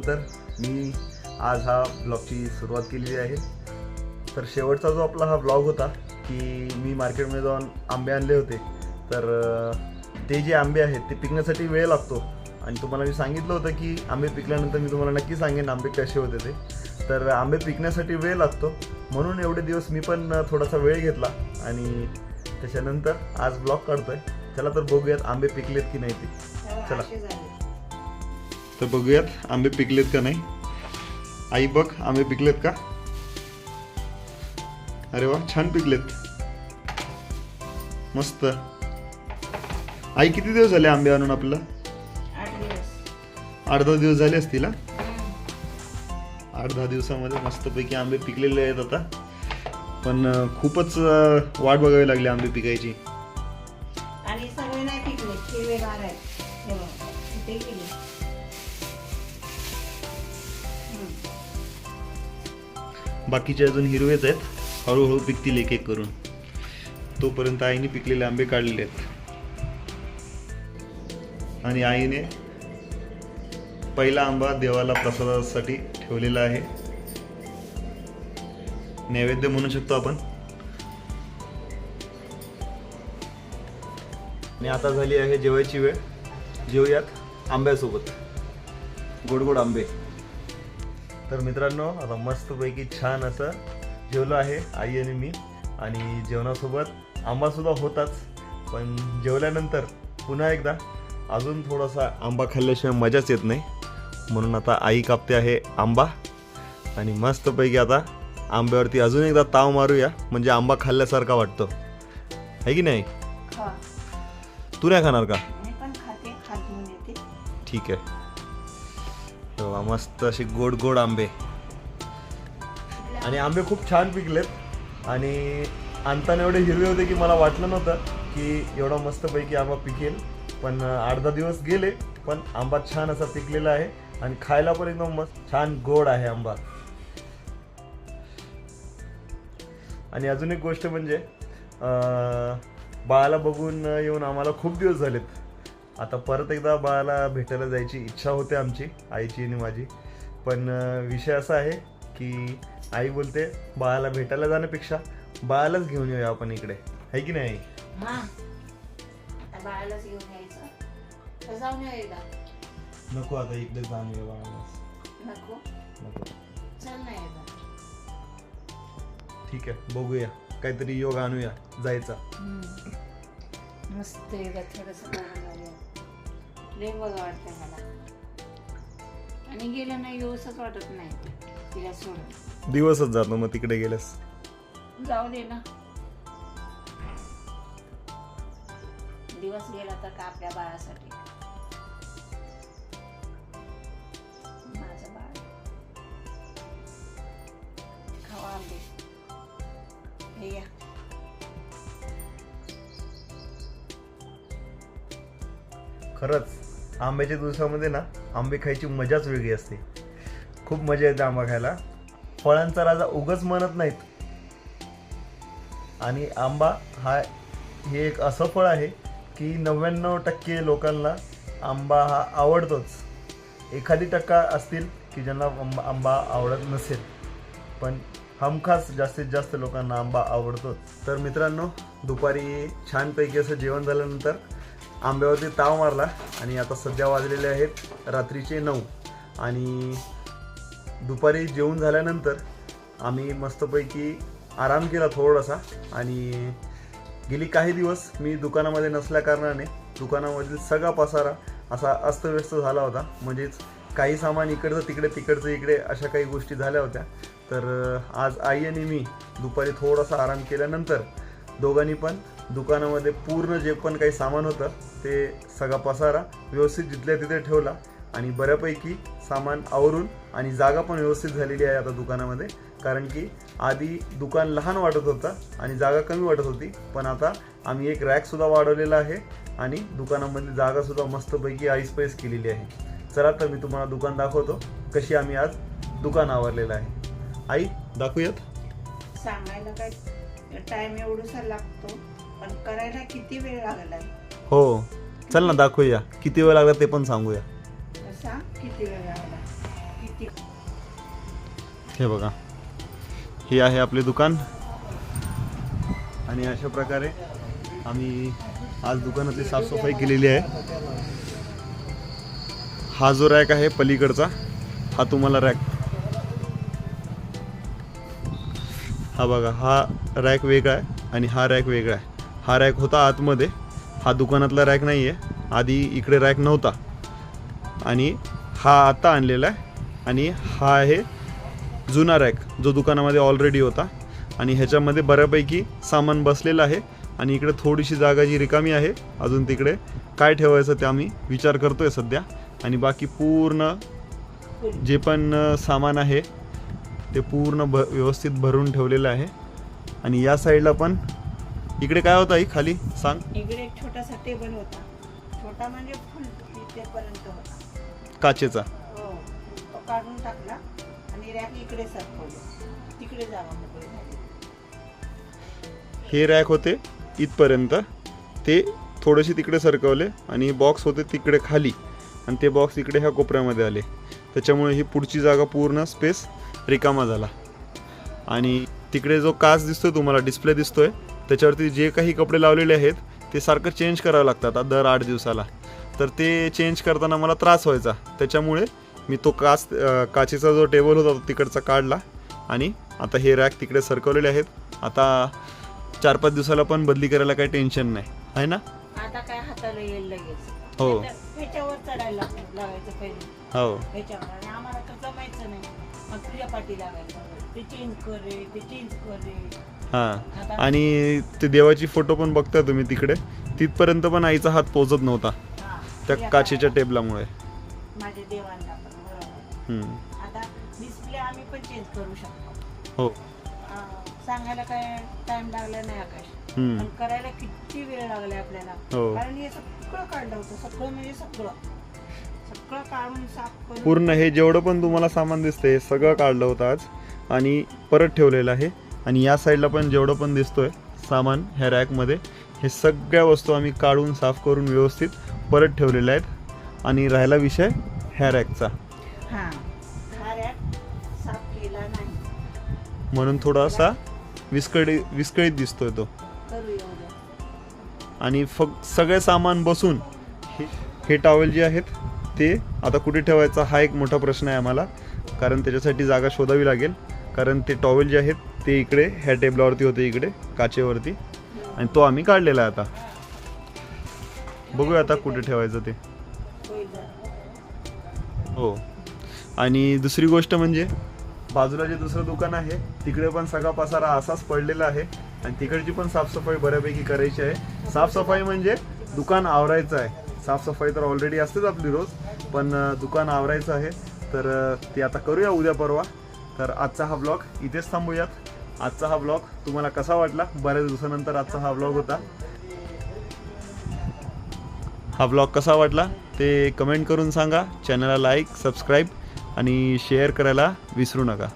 दिवसानंतर मी आज हा ब्लॉगची सुरुवात केलेली आहे. तर शेवटचा जो आपला हा ब्लॉग होता की मी मार्केटमध्ये जाऊन आंबे आणले होते. तर ते जे आंबे आहेत ते पिकण्यासाठी वेळ लागतो. आणि तुम्हाला मी सांगितलं होतं की आंबे पिकल्यानंतर मी तुम्हाला नक्की सांगेन आंबे कसे होते ते. तर आंबे पिकण्यासाठी वेळ लागतो. म्हणून एवढे दिवस मी पण थोडासा वेळ घेतला. आणि त्याच्यानंतर आज ब्लॉग काढतोय. चला तर बघूयात आंबे पिकलेत की नाही ते. चला. तर बघूयात आंबे पिकलेत का नाही? आई बघ आंबे पिकलेत का? अरे वा छान पिकलेत. मस्त. आई किती दिवस झाले आंबे आणून आपल्याला? आठ दहा दिवस झाले असतील? आठ दहा दिवसामध्ये मस्तपैकी आंबे पिकलेले आहेत आता. पण खूपच वाट बघावी लागली आंबे पिकायची. आणि सगळे नाही पिकले बाकीचे अजून हिरवेच आहेत. हळूहळू पिकतील एक एक करून. तोपर्यंत आईने पिकलेले आंबे काढलेले आहेत. आणि आईने पहिला आंबा देवाला प्रसादासाठी ठेवलेला आहे. नैवेद्य म्हणू शकतो आपण. आणि आता झाली आहे जेवायची वेळ. जेवूयात आंब्यासोबत. गोड गोड आंबे. तर मित्रांनो आता मस्तपैकी छान असं जेवलो आहे आई आणि मी. आणि जेवणासोबत आंबा सुद्धा होताच. पण जेवल्यानंतर पुन्हा एकदा अजून थोडासा आंबा खाल्ल्याशिवाय मजाच येत नाही. म्हणून आता आई कापते आहे आंबा. आणि मस्तपैकी आता आंब्यावरती अजून एकदा ताव मारूया. म्हणजे आंबा खाल्ल्यासारखा वाटतो. आहे की नाही? तू नाही खाणार का? ठीक आहे. हे मस्त असे गोड गोड आंबे. आणि आंबे खूप छान पिकलेत. आणि आणताना एवढे हिरवे होते की मला वाटलं नव्हतं की एवढा मस्तपैकी आंबा पिकेल. पण आठ दहा दिवस गेले पण आंबा छान असा पिकलेला आहे. आणि खायला पण एकदम मस्त छान गोड आहे आंबा. आणि अजून एक गोष्ट म्हणजे बाळाला बघून येऊन आम्हाला खूप दिवस झालेत. आता परत एकदा बाळाला भेटायला जायची इच्छा होते आमची आईची आणि माझी. पण विषय असा आहे की आई बोलते बाळाला भेटायला जाण्यापेक्षा बाळालाच घेऊन येऊया आपण इकडे. आहे की नाही? हा नको आता इकडे जाऊन येऊ बाळाला. ठीक आहे बघूया. काहीतरी योग आणूया जायचा. मस्त लय बघा वाटतं मला. आणि गेलं नाही येऊसच वाटत नाही तिला सोडून. दिवसच जातो मग तिकडे गेल्यास? जाऊ दे ना. दिवस गेला तर का आपल्या बाळासाठी? माझं बाळ. खावा आंबे हे या. खरंच आंब्याच्या दिवसामध्ये ना आंबे खायची मजाच वेगळी असते. खूप मजा येते आंबा खायला. फळांचा राजा उगच म्हणत नाहीत. आणि आंबा हा हे एक असं फळ आहे की नव्याण्णव टक्के लोकांना आंबा हा आवडतोच. एखादी टक्का असतील की ज्यांना आंबा आंबा आवडत नसेल. पण हमखास जास्तीत जास्त लोकांना आंबा आवडतोच. तर मित्रांनो दुपारी छानपैकी असं जेवण झाल्यानंतर आंब्यावरती ताव मारला आणि आता सध्या वाजलेले आहेत रात्रीचे नऊ. आणि दुपारी जेवण झाल्यानंतर आम्ही मस्तपैकी आराम केला थोडासा आणि गेली काही दिवस मी दुकानामध्ये नसल्याकारणाने दुकानामधील सगळा पसारा असा अस्तव्यस्त झाला होता. म्हणजेच काही सामान इकडचं तिकडे तिकडचं इकडे अशा काही गोष्टी झाल्या होत्या. तर आज आई आणि मी दुपारी थोडासा आराम केल्यानंतर दोघांनी पण दुकानामध्ये पूर्ण जे पण काही सामान होतं ते सगळा पसारा व्यवस्थित जिथल्या तिथे ठेवला आणि बऱ्यापैकी सामान आवरून आणि जागा पण व्यवस्थित झालेली आहे आता दुकानामध्ये. कारण की आधी दुकान लहान वाटत होतं आणि जागा कमी वाटत होती पण आता आम्ही एक रॅकसुद्धा वाढवलेला आहे आणि दुकानामधली जागासुद्धा मस्तपैकी आईसपैस केलेली आहे. चला तर मी तुम्हाला दुकान दाखवतो कशी आम्ही आज दुकान आवरलेलं आहे. आई दाखवूयात? सांगायला काय? टाइम एवढूसा लागतो. पण करायला किती वेळ लागला हो. चल ना दाखवूया. किती वेळ लागला ते पण सांगूया. हे बघा. हे आहे आपले दुकान. आणि अशा प्रकारे आम्ही आज दुकानातली साफसफाई केलेली आहे. हा जो रॅक आहे पलीकडचा हा तुम्हाला रॅक. हा बघा हा रॅक वेगळा आहे आणि हा रॅक वेगळा आहे. हा रॅक होता आतमध्ये. हा दुकानातला रॅक नाही आहे आधी इकडे रॅक नव्हता. आणि हा आता आणलेला आहे. आणि हा आहे जुना रॅक जो दुकानामध्ये ऑलरेडी होता. आणि ह्याच्यामध्ये बऱ्यापैकी सामान बसलेलं आहे. आणि इकडे थोडीशी जागा जी रिकामी आहे अजून तिकडे काय ठेवायचं ते आम्ही विचार करतो आहे सध्या. आणि बाकी पूर्ण जे पण सामान आहे ते पूर्ण भ व्यवस्थित भरून ठेवलेलं आहे. आणि या साईडला पण इकडे काय होतं आई? खाली सांग. इकडे एक छोटासा टेबल होता. छोटा म्हणजे फुल इथेपर्यंत होता. काचेचा. हो. तो काढून टाकला आणि रॅक इकडे सरकवलं. तिकडे जागा मोकळी झाली हे रॅक होते इथपर्यंत. ते थोडेसे तिकडे सरकवले आणि बॉक्स होते तिकडे खाली. आणि ते बॉक्स इकडे ह्या कोपऱ्यामध्ये आले. त्याच्यामुळे ही पुढची जागा पूर्ण स्पेस रिकामा झाला. आणि तिकडे जो काच दिसतोय तुम्हाला डिस्प्ले दिसतोय त्याच्यावरती जे काही कपडे लावलेले आहेत ते सारखं चेंज करावं लागतात दर आठ दिवसाला. तर ते चेंज करताना मला त्रास व्हायचा. त्याच्यामुळे मी तो काच काचेचा जो टेबल होता तो तिकडचा काढला आणि आता हे रॅक तिकडे सरकवलेले आहेत. आता चार पाच दिवसाला पण बदली करायला काही टेन्शन नाही. आहे ना? आता काय हाताला येईल लगेच. हो. ह्याच्यावर चढायला पहिले. हो. ह्याच्यावर. आणि आम्हाला तर जमायचं नाही. मग तुझ्या पाठी लागायचं ते चेंज कर रे ते चेंज कर रे. हां. आणि ते देवाची फोटो पण बघता तुम्ही तिकडे. तिथपर्यंत पण आईचा हात पोचत नव्हता. त्या काचेच्या. टेबलामुळे. माझ्या देवांना पण बरोबर. हम्म. आता डिस्प्ले आम्ही पण चेंज करू शकतो. हो. अं, सांगायला काय टाइम लागला नाही आकाश. हम्म. पण करायला किती वेळ लागला आपल्याला. हो. कारण हे सगळं काढलं होतं सगळं म्हणजे सगळं. सगळं काढून साफ करून पूर्ण हे जेवढं पण तुम्हाला सामान दिसतंय हे सगळं काढलं होतं आज. आणि परत ठेवलेलं आहे. आणि या साईडला पण जेवढं पण दिसतोय सामान ह्या रॅकमध्ये हे सगळ्या वस्तू आम्ही काढून साफ करून व्यवस्थित परत ठेवलेल्या आहेत. आणि राहिला विषय ह्या रॅकचा. म्हणून थोडासा विस्कळी विस्कळीत दिसतोय तो. आणि फक्त सगळे सामान बसून हे टॉवेल जे आहेत ते आता कुठे ठेवायचा हा एक मोठा प्रश्न आहे आम्हाला. कारण त्याच्यासाठी जागा शोधावी लागेल. कारण ते टॉवेल जे आहेत ते इकडे ह्या टेबलावरती होते इकडे काचेवरती. आणि तो आम्ही काढलेला आहे आता. बघूया आता कुठे ठेवायचं ते. हो. आणि दुसरी गोष्ट म्हणजे बाजूला जे दुसरं दुकान आहे तिकडे पण सगळा पसारा असाच पडलेला आहे. आणि तिकडची पण साफसफाई बऱ्यापैकी करायची आहे. साफसफाई म्हणजे दुकान आवरायचं आहे. साफसफाई तर ऑलरेडी असतेच आपली रोज पण दुकान आवरायचं आहे. तर ते आता करूया उद्या परवा. तर आजचा हा ब्लॉग इथेच थांबूयात. आजचा हा ब्लॉग तुम्हाला कसा वाटला? बऱ्याच दिवसानंतर आजचा हा ब्लॉग होता. हा ब्लॉग कसा वाटला? ते कमेंट करून सांगा. चॅनलला लाईक सबस्क्राईब आणि शेअर करायला विसरू नका.